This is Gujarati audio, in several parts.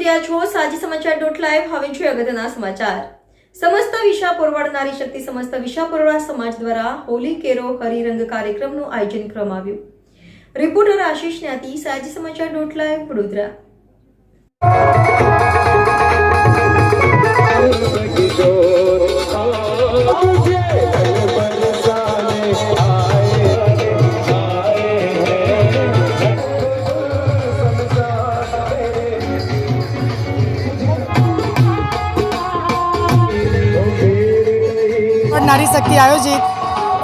જોઈ રહ્યા છો. સાજી સમાચાર ડોટ લાઈવ હવે જોઈએ અગત્યના સમાચાર. સમસ્ત વિશા પરવાડનારી શક્તિ સમસ્ત વિશા પરવાડ સમાજ દ્વારા હોલી કેરો હરિરંગ કાર્યક્રમનું આયોજન કરવામાં આવ્યું. રિપોર્ટર આશીષ જ્ઞાતિ સાજી સમાચાર ડોટ લાઈવ વડોદરા. નારી શક્તિ આયોજિત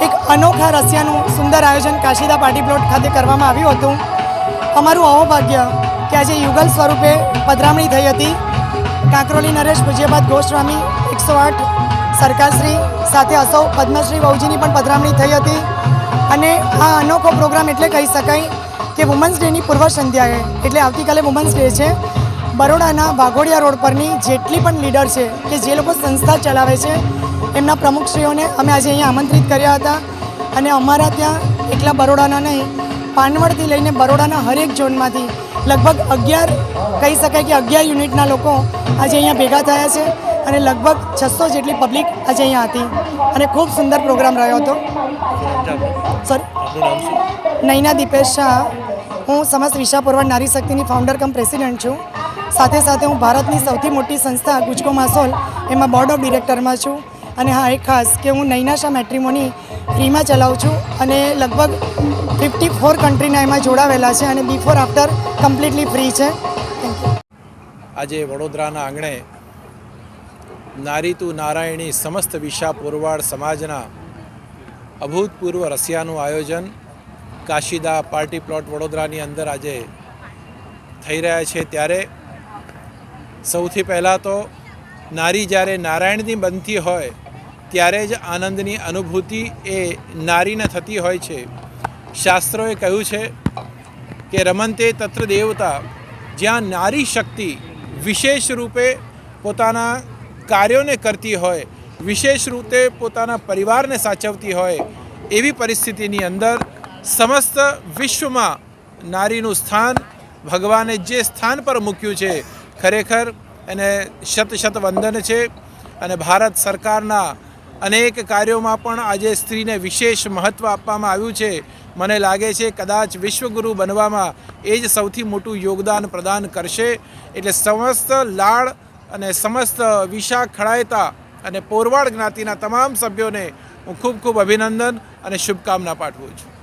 એક અનોખા રસિયાનું સુંદર આયોજન કાશીદા પાર્ટી પ્લોટ ખાતે કરવામાં આવ્યું હતું. અમારું અહોભાગ્ય કે આજે યુગલ સ્વરૂપે પધરામણી થઈ હતી. કાંકરોલી નરેશ ભુજિયાબાદ ગોસ્વામી એકસો આઠ સરકારશ્રી સાથે અસૌ પદ્મશ્રી વહુજીની પણ પધરામણી થઈ હતી. અને આ અનોખો પ્રોગ્રામ એટલે કહી શકાય કે વુમન્સ ડેની પૂર્વ સંધ્યાએ, એટલે આવતીકાલે વુમન્સ ડે છે, બરોડાના વાઘોડિયા રોડ પરની જેટલી પણ લીડર છે કે જે લોકો સંસ્થા ચલાવે છે એમના પ્રમુખશ્રીઓને અમે આજે અહીંયા આમંત્રિત કર્યા હતા. અને અમારા ત્યાં એકલા બરોડાના નહીં પાનવડથી લઈને બરોડાના હરેક ઝોનમાંથી લગભગ અગિયાર કહી શકાય કે અગિયાર યુનિટના લોકો આજે અહીંયા ભેગા થયા છે અને લગભગ છસો જેટલી પબ્લિક આજે અહીંયા હતી. અને ખૂબ સુંદર પ્રોગ્રામ રહ્યો હતો. સર નૈના દીપેશ શાહ. હું સમસ્ત વિશા પુરવઠ નારી શક્તિની ફાઉન્ડર કમ પ્રેસિડેન્ટ છું. સાથે સાથે હું ભારતની સૌથી મોટી સંસ્થા ગુજકો માસોલ એમાં બોર્ડ ઓફ ડિરેક્ટરમાં છું. અને હા, એક ખાસ કે હું નૈનાશા મેટ્રીમોની ફ્રીમાં ચલાવું છું અને લગભગ ફિફ્ટી ફોર કન્ટ્રીના એમાં જોડાવેલા છે અને બિફોર આફ્ટર કમ્પ્લીટલી ફ્રી છે. આજે વડોદરાના આંગણે નારી તુ નારાયણી સમસ્ત વિશા પુરવાડ સમાજના અભૂતપૂર્વ રસિયાનું આયોજન કાશીદા પાર્ટી પ્લોટ વડોદરાની અંદર આજે થઈ રહ્યા છે. ત્યારે સૌથી પહેલાં તો નારી જ્યારે નારાયણની બનતી હોય ત્યારે જ આનંદની અનુભૂતિ એ નારીને થતી હોય છે. શાસ્ત્રોએ કહ્યું છે કે રમંતે તત્ર દેવતા, જ્યાં નારી શક્તિ વિશેષ રૂપે પોતાના કાર્યોને કરતી હોય, વિશેષ રૂપે પોતાના પરિવારને સાચવતી હોય, એવી પરિસ્થિતિની અંદર સમસ્ત વિશ્વમાં નારીનું સ્થાન ભગવાને જે સ્થાન પર મૂક્યું છે, ખરેખર એને શત શત વંદન છે અને ભારત સરકારના અનેક કાર્યોમાં પણ આજે સ્ત્રીને વિશેષ મહત્ત્વ આપવામાં આવ્યું છે. મને લાગે છે કદાચ વિશ્વગુરુ બનવામાં એ જ સૌથી મોટું યોગદાન પ્રદાન કરશે. એટલે સમસ્ત લાળ અને સમસ્ત વિશા ખડાયતા અને પોરવાડ જ્ઞાતિના તમામ સભ્યોને હું ખૂબ ખૂબ અભિનંદન અને શુભકામના પાઠવું છું.